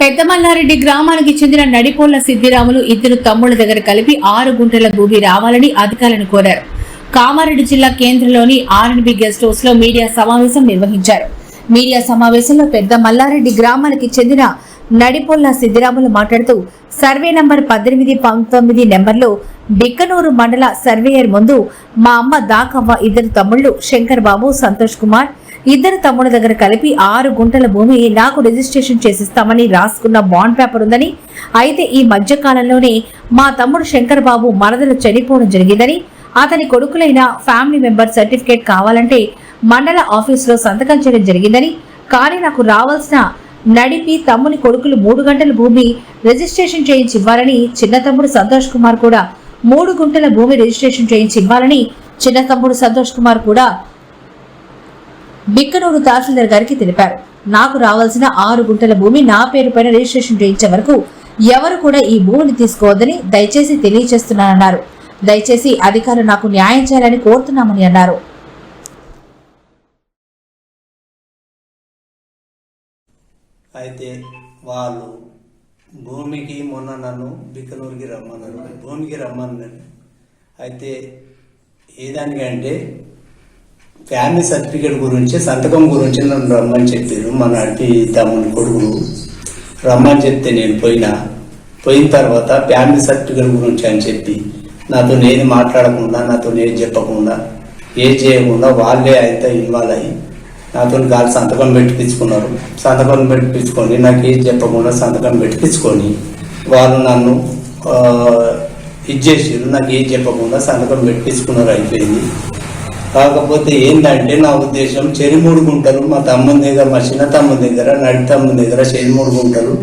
పెద్దమల్లారెడ్డి గ్రామానికి చెందిన నడిపోళ్ళ సిద్దిరాములు ఇద్దరు తమ్ముళ్ళ దగ్గర కలిపి ఆరు గుంటల భూమి రావాలని అధికారులను కోరారు. కామారెడ్డి జిల్లా కేంద్రంలోని ఆర్ఎన్బి గెస్ట్ హౌస్లో మీడియా సమావేశం నిర్వహించారు. మీడియా సమావేశంలో పెద్ద మల్లారెడ్డి గ్రామానికి చెందిన నడిపొల్ల సిద్దిరాములు మాట్లాడుతూ సర్వే నంబర్ పద్దెనిమిది పంతొమ్మిది నెంబర్లో బిక్కనూరు మండల సర్వేయర్ ముందు మా అమ్మ దాకవ్వ ఇద్దరు తమ్ముళ్ళు శంకర్ బాబు సంతోష్ కుమార్ ఇద్దరు తమ్ముడి దగ్గర కలిపి ఆరు గుంటల భూమి నాకు రిజిస్ట్రేషన్ చేసిస్తామని రాసుకున్న బాండ్ పేపర్ ఉందని అయితే ఈ మధ్య కాలంలోనే మా తమ్ముడు శంకర్ బాబు మరదలు చనిపోవడం జరిగిందని అతని కొడుకులైన ఫ్యామిలీ మెంబర్ సర్టిఫికేట్ కావాలంటే మండల ఆఫీసులో సంతకం చేయడం జరిగిందని కానీ నాకు రావాల్సిన నడిపి తమ్ముని కొడుకులు మూడు గంటల భూమి రిజిస్ట్రేషన్ చేయించి ఇవ్వాలని చిన్న తమ్ముడు సంతోష్ కుమార్ కూడా మూడు గుంటల భూమి రిజిస్ట్రేషన్ చేయించి ఇవ్వాలని చిన్న తమ్ముడు సంతోష్ కుమార్ కూడా బిక్కనూరు తహసీల్దార్ గారికి తెలిపారు. నాకు రావాల్సిన ఆరు గుంటల భూమి నా పేరు పైన రిజిస్ట్రేషన్ చేయించే వరకు ఎవరు కూడా ఈ భూమిని తీసుకోవద్దని దయచేసి తెలియజేస్తున్నానన్నారు. దయచేసి అధికారులు నాకు న్యాయం చేయాలని కోరుతున్నామని అన్నారు. అయితే వాళ్ళు భూమికి మొన్న నన్ను బిక్కనూరుకి రమ్మన్నారు. భూమికి రమ్మన్నారు. అయితే ఏదానికంటే ఫ్యామిలీ సర్టిఫికేట్ గురించి సంతకం గురించి నన్ను రమ్మని చెప్పారు. మా నడిపి తమ్ముని కొడుకులు రమ్మని చెప్తే నేను పోయినా. పోయిన తర్వాత ఫ్యామిలీ సర్టిఫికేట్ గురించి అని చెప్పి నాతో నేను మాట్లాడకుండా నాతో నేను చెప్పకుండా ఏ చేయకుండా వాళ్ళే అయితే ఇన్వాల్వ్ అయ్యి నాతో కాదు సంతకం పెట్టిపించుకున్నారు. సంతకం పెట్టిపించుకొని నాకు ఏం చెప్పకుండా సంతకం పెట్టిపించుకొని వాళ్ళు నన్ను ఇది చేసారు నాకు ఏం చెప్పకుండా సంతకం పెట్టించుకున్నారు అయిపోయింది. కాకపోతే ఏంటంటే నా ఉద్దేశం చెరిమూడు గుంటలు మా తమ్ముని దగ్గర మా చిన్న తమ్ముని దగ్గర నడి తమ్ముని దగ్గర చెరిమూడు గుంటలు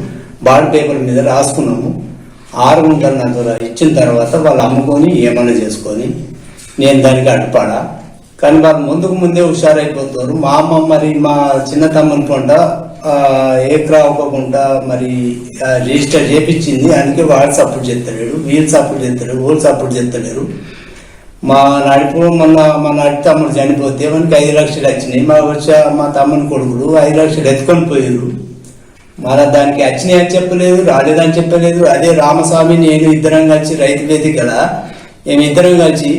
బాల్ పేపర్ మీద రాసుకున్నాము. ఆరు గుంటలు నా ద్వారా ఇచ్చిన తర్వాత వాళ్ళు అమ్ముకొని ఏమైనా చేసుకొని నేను దానికి అడ్డుపడా కానీ వాళ్ళు ముందుకు ముందే హుషారైపోతారు మా అమ్మ మరి మా చిన్న తమ్ముని కొంట ఏక్రా అవ్వకుండా మరి ఆ, రిజిస్టర్ చేపించింది. అందుకే వాడు సపోర్ట్ చేస్తలేడు వీళ్ళు సపోర్ట్ చేస్తలేడు వాళ్ళు సపోర్ట్ చేస్తలేరు. మా నడుపు మొన్న మా నడి తమ్ముడు చనిపోతే మనకి ఐదు లక్షలు వచ్చినాయి. మా వచ్చా మా తమ్ముని కొడుకులు ఐదు లక్షలు ఎత్తుకొని పోయారు మళ్ళా దానికి వచ్చినాయి అని చెప్పలేదు రాలేదని చెప్పలేదు. అదే రామస్వామి నేను ఇద్దరం కలిసి రైతు వేదిక కదా మేము ఇద్దరం కలిసి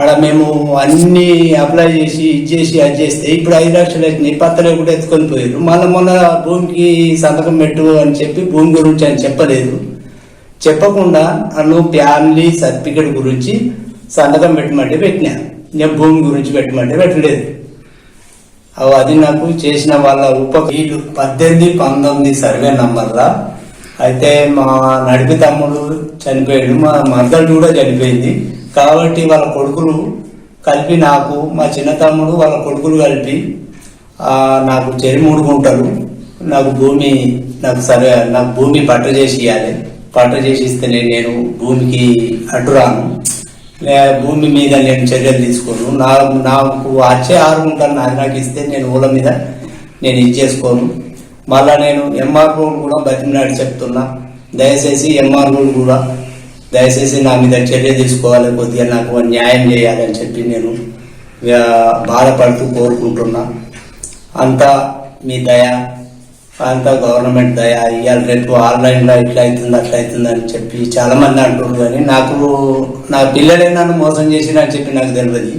ఆడ మేము అన్ని అప్లై చేసి ఇది చేసి అది చేస్తే ఇప్పుడు ఐదు లక్షలు వచ్చినాయి. పత్తలు కూడా ఎత్తుకొని పోయారు మళ్ళీ మొన్న భూమికి సంతకం పెట్టు అని చెప్పి భూమి గురించి అని చెప్పలేదు. చెప్పకుండా నన్ను ఫ్యామిలీ సర్టిఫికేట్ గురించి సంతకం పెట్టమంటే పెట్టినా. నేను భూమి గురించి పెట్టమంటే పెట్టలేదు. అవి అది నాకు చేసిన వాళ్ళ ఉప వీళ్ళు పద్దెనిమిది పంతొమ్మిది సర్వే నంబర్లా. అయితే మా నడిపి తమ్ముడు చనిపోయాడు మా మద్దలు కూడా చనిపోయింది. కాబట్టి వాళ్ళ కొడుకులు కలిపి నాకు మా చిన్న తమ్ముడు వాళ్ళ కొడుకులు కలిపి నాకు చెరి మూడు గుంటలు నాకు భూమి నాకు సరే నాకు భూమి పట్ట చేసి ఇవ్వాలి పట్ట చేసి ఇస్తేనే నేను భూమికి అడ్డురాను. భూమి మీద నేను చర్యలు తీసుకోను. నా నాకు వచ్చే ఆరు గుంటలు నాకు నాకు ఇస్తే నేను ఊళ్ళ మీద నేను ఇది చేసుకోను. మళ్ళా నేను ఎంఆర్ఓ కూడా బతిమలాడి చెప్తున్నా. దయచేసి ఎంఆర్ఓ కూడా దయచేసి నా మీద చర్య తీసుకోవాలి. కొద్దిగా నాకు న్యాయం చేయాలని చెప్పి నేను బాధపడుతూ కోరుకుంటున్నా. అంతా మీ దయ. అంతా గవర్నమెంట్ దయ ఇవాళ రేపు ఆన్లైన్లో ఇట్లా అవుతుంది అట్లా అవుతుంది అని చెప్పి చాలామంది అంటున్నారు కానీ నాకు నా పిల్లలే నన్ను మోసం చేసిన అని చెప్పి నాకు తెలియదు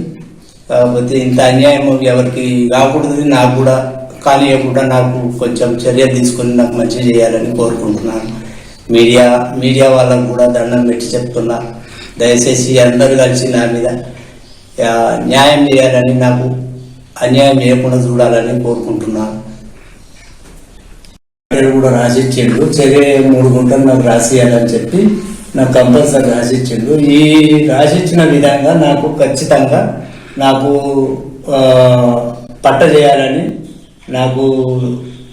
కాకపోతే ఇంత అన్యాయం ఎవరికి కాకూడదు నాకు కూడా కానియకుండా నాకు కొంచెం చర్య తీసుకొని నాకు మంచి చేయాలని కోరుకుంటున్నాను. మీడియా మీడియా వాళ్ళకు కూడా దండం పెట్టి చెప్తున్నా. దయచేసి అందరూ కలిసి నా మీద న్యాయం చేయాలని నాకు అన్యాయం చేయకుండా చూడాలని కోరుకుంటున్నాను పేరు కూడా రాసిచ్చిండు. చర్య మూడు గుంటలు నాకు రాసియాలని చెప్పి నాకు కంపల్సరీ రాసిచ్చిండు. ఈ రాసిచ్చిన విధంగా నాకు ఖచ్చితంగా నాకు పట్ట చేయాలని నాకు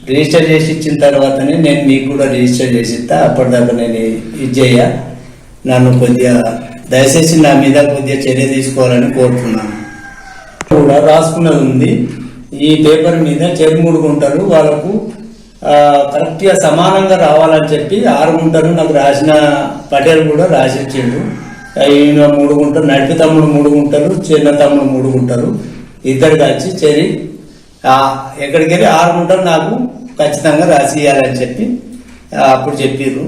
రిజిస్టర్ చేసి ఇచ్చిన తర్వాతనే నేను మీకు కూడా రిజిస్టర్ చేసి ఇస్తా అప్పటిదాకా నేను ఇది చేయ. నన్ను కొద్దిగా దయచేసి నా మీద కొద్దిగా చర్య తీసుకోవాలని కోరుతున్నాను. కూడా రాసుకున్నది ఉంది. ఈ పేపర్ మీద చెరుమూడు గుంటలు వాళ్ళకు కరెక్ట్గా సమానంగా రావాలని చెప్పి ఆరు గుంటలు నాకు రాసిన పటేల్ కూడా రాసిచ్చిండు. ఈయన మూడు గుంటలు నడిపి తమ్ముడు మూడు గుంటలు చిన్న తమ్ముడు మూడు గుంటలు ఇద్దరు కలిసి చెరి ఎక్కడికి వెళ్ళి ఆరు గుంటలు నాకు ఖచ్చితంగా రాసి ఇవ్వాలని చెప్పి అప్పుడు చెప్పిర్రు.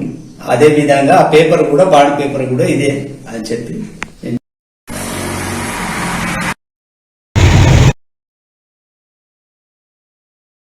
అదే విధంగా ఆ పేపర్ కూడా బాండ్ పేపర్ కూడా ఇదే అని చెప్పి